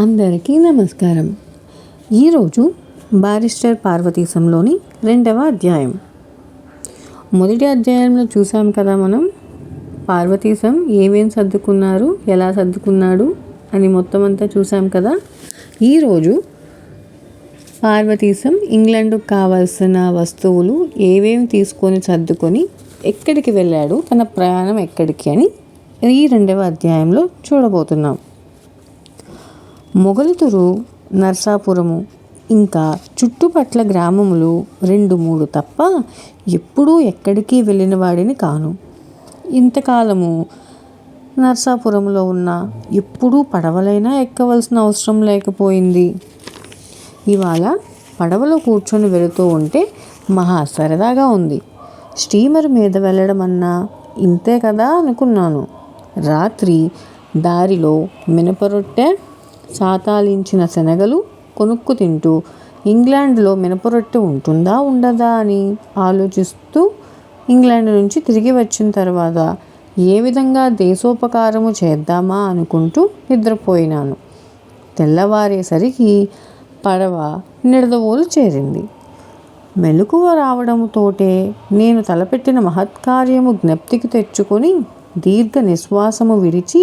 అందరికీ నమస్కారం. ఈరోజు బారిస్టర్ పార్వతీశంలోని రెండవ అధ్యాయం. మొదటి అధ్యాయంలో చూసాం కదా మనం పార్వతీశం ఏమేం సర్దుకున్నారు ఎలా సర్దుకున్నాడు అని మొత్తం అంతా చూసాం కదా. ఈరోజు పార్వతీశం ఇంగ్లాండ్కు కావాల్సిన వస్తువులు ఏవేమి తీసుకొని సర్దుకొని ఎక్కడికి వెళ్ళాడు తన ప్రయాణం ఎక్కడికి అని ఈ రెండవ అధ్యాయంలో చూడబోతున్నాం. మొగలుతురు నర్సాపురము. ఇంకా చుట్టుపట్ల గ్రామములు రెండు మూడు తప్ప ఎప్పుడూ ఎక్కడికి వెళ్ళిన వాడిని కాను. ఇంతకాలము నర్సాపురంలో ఉన్న ఎప్పుడూ పడవలైనా ఎక్కవలసిన అవసరం లేకపోయింది. ఇవాళ పడవలో కూర్చొని వెళుతూ ఉంటే మహా సరదాగా ఉంది. స్టీమర్ మీద వెళ్ళడం అన్నా ఇంతే కదా అనుకున్నాను. రాత్రి దారిలో మినపరొట్టె సాతాలించిన శనగలు కొనుక్కు తింటూ ఇంగ్లాండ్లో మినపరొట్టె ఉంటుందా ఉండదా అని ఆలోచిస్తూ ఇంగ్లాండ్ నుంచి తిరిగి వచ్చిన తర్వాత ఏ విధంగా దేశోపకారము చేద్దామా అనుకుంటూ నిద్రపోయినాను. తెల్లవారేసరికి పడవ నిడదవోలు చేరింది. మెలకువ రావడముతోటే నేను తలపెట్టిన మహత్కార్యము జ్ఞప్తికి తెచ్చుకొని దీర్ఘ నిశ్వాసము విరిచి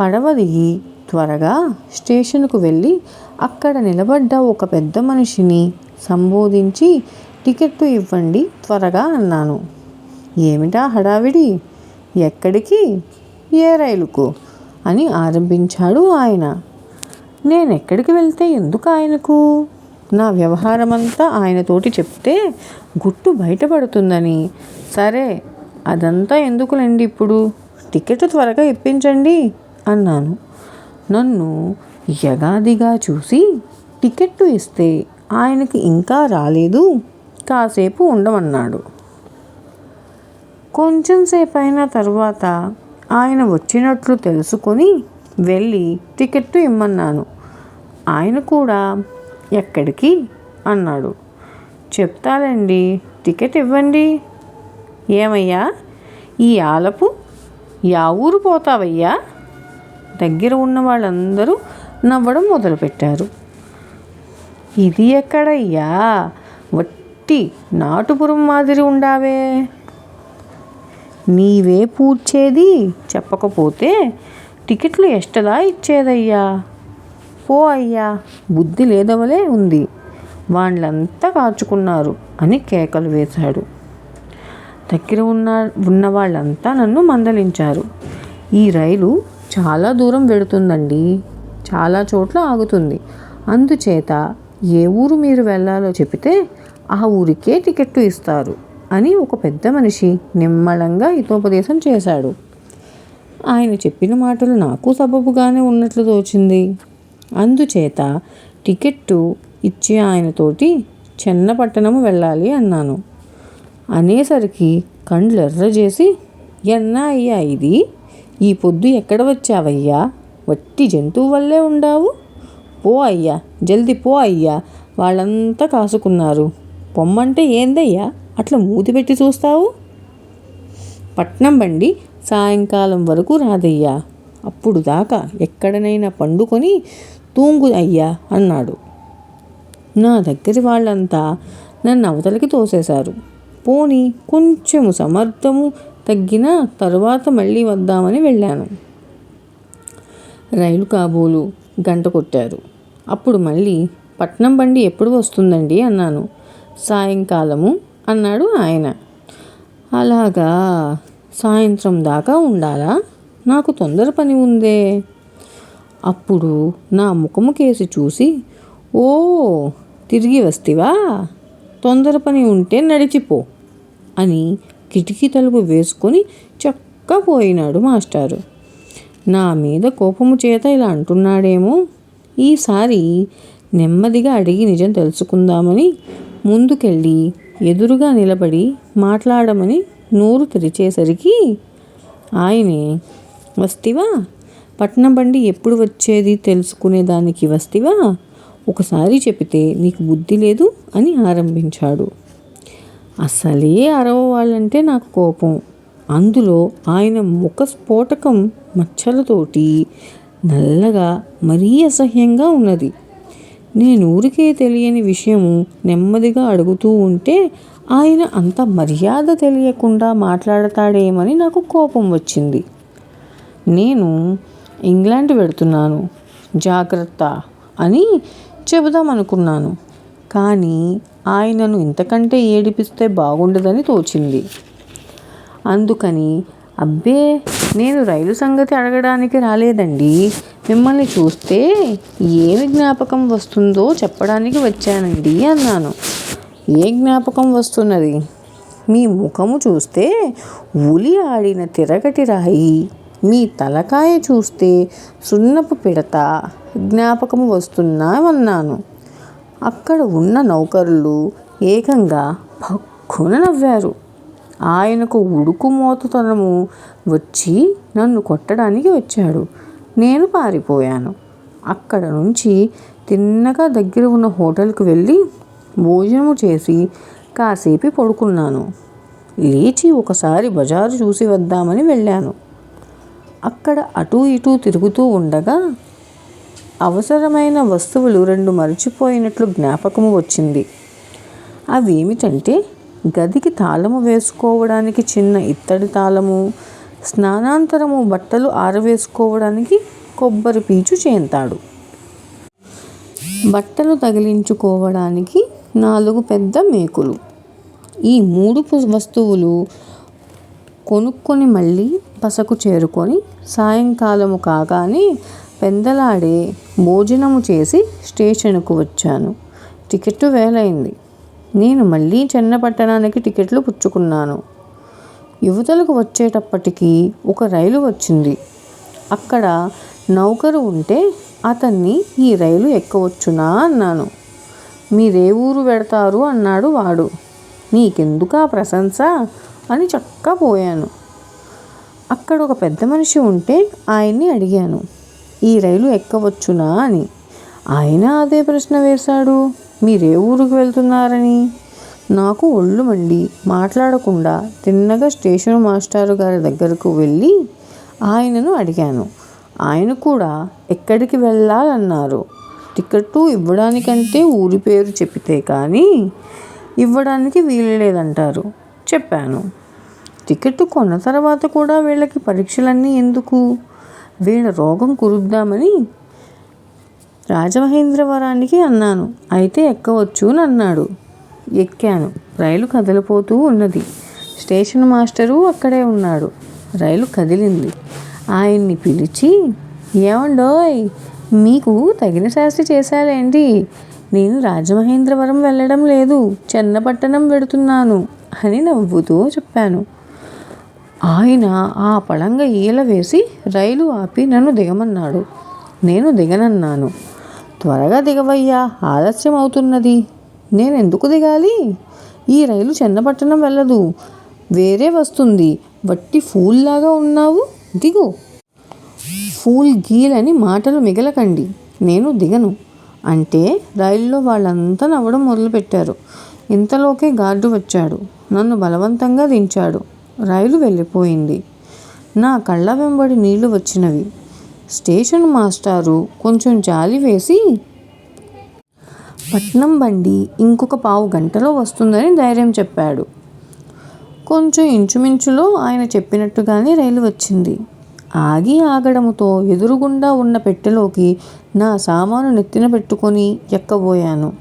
పడవ దిగి త్వరగా స్టేషన్కు వెళ్ళి అక్కడ నిలబడ్డ ఒక పెద్ద మనిషిని సంబోధించి టికెట్టు ఇవ్వండి త్వరగా అన్నాను. ఏమిటా హడావిడి? ఎక్కడికి? ఏ రైలుకు? అని ఆరంభించాడు ఆయన. నేను ఎక్కడికి వెళ్తే ఎందుకు ఆయనకు? నా వ్యవహారమంతా ఆయనతోటి చెప్తే గుట్టు బయటపడుతుందని. సరే అదంతా ఎందుకులేండి ఇప్పుడు? టికెట్ త్వరగా ఇప్పించండి అన్నాను. నన్ను యగాదిగా చూసి టికెట్టు ఇస్తే ఆయనకి ఇంకా రాలేదు. కాసేపు ఉండమన్నాడు. కొంచెం సేపు అయిన తర్వాత ఆయన వచ్చినట్లు తెలుసుకొని వెళ్ళి టికెట్టు ఇమ్మన్నాను. ఆయన కూడా ఎక్కడికి? అన్నాడు. చెప్తాలండి టికెట్ ఇవ్వండి. ఏమయ్యా? ఈ ఆలపు యా ఊరు పోతావయ్యా? దగ్గర ఉన్న వాళ్ళందరూ నవ్వడం మొదలుపెట్టారు. ఇది ఎక్కడయ్యా? వట్టి నాటుపురం మాదిరి ఉండావే. నీవే పూడ్చేది చెప్పకపోతే టికెట్లు ఎష్టదా ఇచ్చేదయ్యా? పో అయ్యా బుద్ధి లేదవలే ఉంది. వాళ్ళంతా కాచుకున్నారు అని కేకలు వేశాడు. దగ్గర ఉన్న ఉన్న వాళ్ళంతా నన్ను మందలించారు. ఈ రైలు చాలా దూరం వెడుతుందండి చాలా చోట్ల ఆగుతుంది. అందుచేత ఏ ఊరు మీరు వెళ్ళాలో చెబితే ఆ ఊరికే టికెట్టు ఇస్తారు అని ఒక పెద్ద మనిషి నిమ్మళంగా హితోపదేశం చేశాడు. ఆయన చెప్పిన మాటలు నాకు సబబుగానే ఉన్నట్లు తోచింది. అందుచేత టికెట్టు ఇచ్చి ఆయనతోటి చెన్నపట్టణము వెళ్ళాలి అన్నాను. అనేసరికి కండ్లు ఎర్ర చేసి ఎన్నా అయ్యా ఇది? ఈ పొద్దు ఎక్కడ వచ్చావయ్యా? వట్టి జంతువు వల్లే ఉండావు. పో అయ్యా జల్ది పో అయ్యా. వాళ్ళంతా కాసుకున్నారు. పొమ్మంటే ఏందయ్యా? అట్లా మూతి పెట్టి చూస్తావు? పట్నం బండి సాయంకాలం వరకు రాదయ్యా. అప్పుడు దాకా ఎక్కడనైనా పండుకొని తూంగు అయ్యా అన్నాడు. నా దగ్గరి వాళ్ళంతా నన్ను అవతలకి తోసేశారు. పోని కొంచెము సమర్థము తగ్గిన తరువాత మళ్ళీ వద్దామని వెళ్ళాను. రైలు కాబోలు గంట కొట్టారు. అప్పుడు మళ్ళీ పట్నం బండి ఎప్పుడు వస్తుందండి? అన్నాను. సాయంకాలము అన్నాడు ఆయన. అలాగా? సాయంత్రం దాకా ఉండాలా? నాకు తొందర పని ఉందే. అప్పుడు నా ముఖము కేసి చూసి ఓ తిరిగి వస్తివా? తొందర పని ఉంటే నడిచిపో అని కిటికీ తలుపు వేసుకొని చక్కపోయినాడు మాస్టారు. నా మీద కోపము చేత ఇలా అంటున్నాడేమో? ఈసారి నెమ్మదిగా అడిగి నిజం తెలుసుకుందామని ముందుకెళ్ళి ఎదురుగా నిలబడి మాట్లాడమని నోరు తెరిచేసరికి ఆయనే వస్తివా? పట్నం బండి ఎప్పుడు వచ్చేది తెలుసుకునేదానికి వస్తివా? ఒకసారి చెబితే నీకు బుద్ధి లేదు అని ఆరంభించాడు. అసలే అరవవాళ్ళంటే నాకు కోపం. అందులో ఆయన ముఖ స్ఫోటకం మచ్చలతోటి నల్లగా మరీ అసహ్యంగా ఉన్నది. నేను ఊరికే తెలియని విషయము నెమ్మదిగా అడుగుతూ ఉంటే ఆయన అంత మర్యాద తెలియకుండా మాట్లాడతాడేమని నాకు కోపం వచ్చింది. నేను ఇంగ్లాండ్ వెడుతున్నాను. జాగ్రత్త అని చెబుదామనుకున్నాను. కానీ ఆయనను ఇంతకంటే ఏడిపిస్తే బాగుండదని తోచింది. అందుకని అబ్బే నేను రైలు సంగతి అడగడానికి రాలేదండి. మిమ్మల్ని చూస్తే ఏమి జ్ఞాపకం వస్తుందో చెప్పడానికి వచ్చానండి అన్నాను. ఏ జ్ఞాపకం వస్తున్నది? మీ ముఖము చూస్తే ఉలి ఆడిన తిరగటి రాయి మీ తలకాయ చూస్తే సున్నపు పిడత జ్ఞాపకము వస్తున్నామన్నాను అక్కడ ఉన్న నౌకరులు ఏకంగా భక్కున నవ్వారు. ఆయనకు ఉడుకు మోతుతనము వచ్చి నన్ను కొట్టడానికి వచ్చాడు. నేను పారిపోయాను. అక్కడ నుంచి తిన్నగా దగ్గర ఉన్న హోటల్కి వెళ్ళి భోజనము చేసి కాసేపు పడుకున్నాను. లేచి ఒకసారి బజారు చూసి వద్దామని వెళ్ళాను. అక్కడ అటూ ఇటూ తిరుగుతూ ఉండగా అవసరమైన వస్తువులు రెండు మరచిపోయినట్లు జ్ఞాపకము వచ్చింది. అవేమిటంటే గదికి తాళము వేసుకోవడానికి చిన్న ఇత్తడి తాళము స్నానాంతరము బట్టలు ఆరవేసుకోవడానికి కొబ్బరి పీచు చేంతాడు. బట్టలు తగిలించుకోవడానికి నాలుగు పెద్ద మేకులు. ఈ మూడు వస్తువులు కొనుక్కొని మళ్ళీ బసకు చేరుకొని సాయంకాలము కాగానే పెందలాడే భోజనము చేసి స్టేషన్కు వచ్చాను. టికెట్టు వేలైంది. నేను మళ్ళీ చెన్నపట్టణానికి టికెట్లు పుచ్చుకున్నాను. యువతలకు వచ్చేటప్పటికి ఒక రైలు వచ్చింది. అక్కడ నౌకరు ఉంటే అతన్ని ఈ రైలు ఎక్కవచ్చునా అన్నాను. మీరే ఊరు వెడతారు అన్నాడు వాడు. నీకెందుకా ప్రశంస అని చక్కా పోయాను. అక్కడ ఒక పెద్ద మనిషి ఉంటే ఆయన్ని అడిగాను. ఈ రైలు ఎక్కవచ్చునా అని. ఆయన అదే ప్రశ్న వేశాడు. మీరే ఊరికి వెళ్తున్నారని. నాకు ఒళ్ళు మండి మాట్లాడకుండా తిన్నగా స్టేషన్ మాస్టారు గారి దగ్గరకు వెళ్ళి ఆయనను అడిగాను. ఆయన కూడా ఎక్కడికి వెళ్ళాలన్నారు. టికెట్టు ఇవ్వడానికంటే ఊరి పేరు చెప్పితే కానీ ఇవ్వడానికి వీలు లేదంటారు చెప్పాను. టికెట్ కొన్న తర్వాత కూడా వీళ్ళకి పరీక్షలన్నీ ఎందుకు? వీళ్ళ రోగం కురుద్దామని రాజమహేంద్రవరానికి అన్నాను. అయితే ఎక్కవచ్చు అని అన్నాడు. ఎక్కాను. రైలు కదిలిపోతూ ఉన్నది. స్టేషన్ మాస్టరు అక్కడే ఉన్నాడు. రైలు కదిలింది. ఆయన్ని పిలిచి ఏమండోయ్ మీకు తగిన శాస్తి చేశారేంటి నేను రాజమహేంద్రవరం వెళ్ళడం లేదు. చెన్నపట్టణం వెడుతున్నాను అని నవ్వుతూ చెప్పాను. ఆయన ఆ పళంగ ఈల వేసి రైలు ఆపి నన్ను దిగమన్నాడు. నేను దిగనన్నాను. త్వరగా దిగవయ్యా ఆలస్యం అవుతున్నది నేను ఎందుకు దిగాలి? ఈ రైలు చెన్నపట్టణం వెళ్ళదు. వేరే వస్తుంది. వట్టి ఫూల్లాగా ఉన్నావు? దిగు. ఫూల్ గీలని మాటలు మిగలకండి. నేను దిగను. అంటే రైల్లో వాళ్ళంతా నవ్వడం మొదలుపెట్టారు. ఇంతలోకే గార్డు వచ్చాడు. నన్ను బలవంతంగా దించాడు. రైలు వెళ్ళిపోయింది. నా కళ్ళ వెంబడి నీళ్ళు వచ్చినవి. స్టేషన్ మాస్టారు కొంచెం జాలి వేసి పట్నం బండి ఇంకొక పావు గంటలో వస్తుందని ధైర్యం చెప్పాడు. కొంచెం ఇంచుమించులో ఆయన చెప్పినట్టుగానే రైలు వచ్చింది. ఆగి ఆగడముతో ఎదురుగుండా ఉన్న పెట్టెలోకి నా సామాను నెత్తిన పెట్టుకొని ఎక్కబోయాను.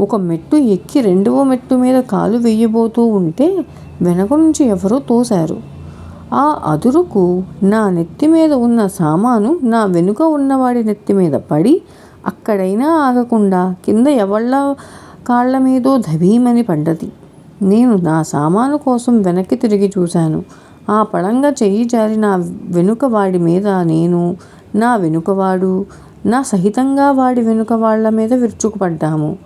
ఒక మెట్టు ఎక్కి రెండవ మెట్టు మీద కాలు వేయబోతూ ఉంటే వెనక నుంచి ఎవరో తోశారు. ఆ అదురుకు నా నెత్తి మీద ఉన్న సామాను నా వెనుక ఉన్నవాడి నెత్తి మీద పడి అక్కడైనా ఆగకుండా కింద ఎవళ్ళ కాళ్ళ మీదో ధభీమని పడ్డది. నేను నా సామాను కోసం వెనక్కి తిరిగి చూశాను. ఆ పడంగా చెయ్యి జారి నా వెనుక వాడి మీద నేను నా వెనుకవాడు నా సహితంగా వాడి వెనుక వాళ్ళ మీద విరుచుకుపడ్డాము.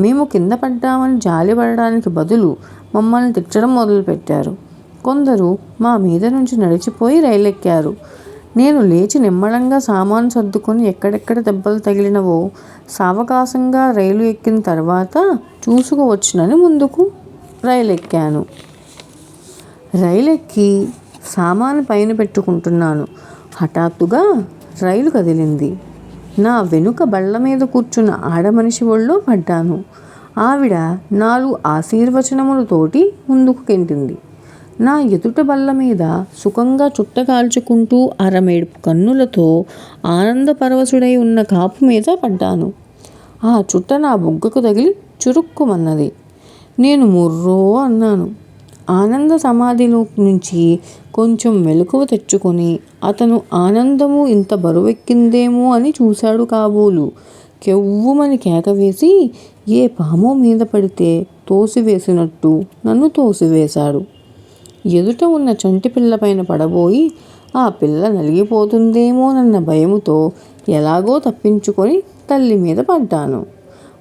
మేము కింద పడ్డామని జాలి పడడానికి బదులు మమ్మల్ని తిట్టడం మొదలుపెట్టారు. కొందరు మా మీద నుంచి నడిచిపోయి రైలెక్కారు. నేను లేచి నిమ్మళంగా సామాను సర్దుకొని ఎక్కడెక్కడ దెబ్బలు తగిలినవో సావకాశంగా రైలు ఎక్కిన తర్వాత చూసుకువచ్చునని ముందుకు రైలు ఎక్కాను రైలు ఎక్కి సామాను పైన పెట్టుకుంటున్నాను. హఠాత్తుగా రైలు కదిలింది. నా వెనుక బళ్ళ మీద కూర్చున్న ఆడమనిషి ఒళ్ళో పడ్డాను. ఆవిడ నాలుగు ఆశీర్వచనములతోటి ముందుకు కెంటింది. నా ఎదుట బల్ల మీద సుఖంగా చుట్ట కాల్చుకుంటూ అరమేడుపు కన్నులతో ఆనందపరవశుడై ఉన్న కాపు మీద పడ్డాను. ఆ చుట్ట నా బుగ్గకు తగిలి చురుక్కుమన్నది. నేను ముర్రో అన్నాను. ఆనంద సమాధిలో నుంచి కొంచెం మెలకువ తెచ్చుకొని అతను ఆనందము ఇంత బరువెక్కిందేమో అని చూశాడు కాబోలు. కెవ్వుమని కేక వేసి ఏ పామో మీద పడితే తోసివేసినట్టు నన్ను తోసివేశాడు. ఎదుట ఉన్న చంటి పిల్ల పైన పడబోయి ఆ పిల్ల నలిగిపోతుందేమోనన్న భయముతో ఎలాగో తప్పించుకొని తల్లి మీద పడ్డాను.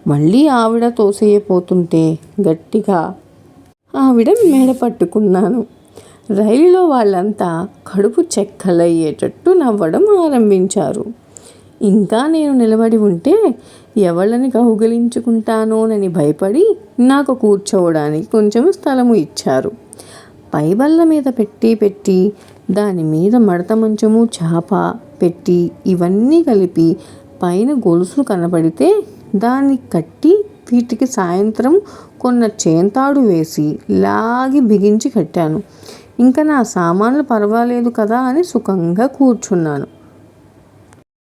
మళ్ళీ ఆవిడ తోసేయపోతుంటే గట్టిగా ఆవిడ మేడ పట్టుకున్నాను. రైలులో వాళ్ళంతా కడుపు చెక్కలయ్యేటట్టు నవ్వడం ఆరంభించారు. ఇంకా నేను నిలబడి ఉంటే ఎవళ్ళని కౌగిలించుకుంటానోనని భయపడి నాకు కూర్చోవడానికి కొంచెం స్థలము ఇచ్చారు. పై బల్ల మీద పెట్టి పెట్టి దాని మీద మడత మంచము చాప పెట్టి ఇవన్నీ కలిపి పైన గొలుసు కనబడితే దాన్ని కట్టి వీటికి సాయంత్రం కొన్న చేంతాడు వేసి లాగి బిగించి కట్టాను. ఇంకా నా సామాన్లు పర్వాలేదు కదా అని సుఖంగా కూర్చున్నాను.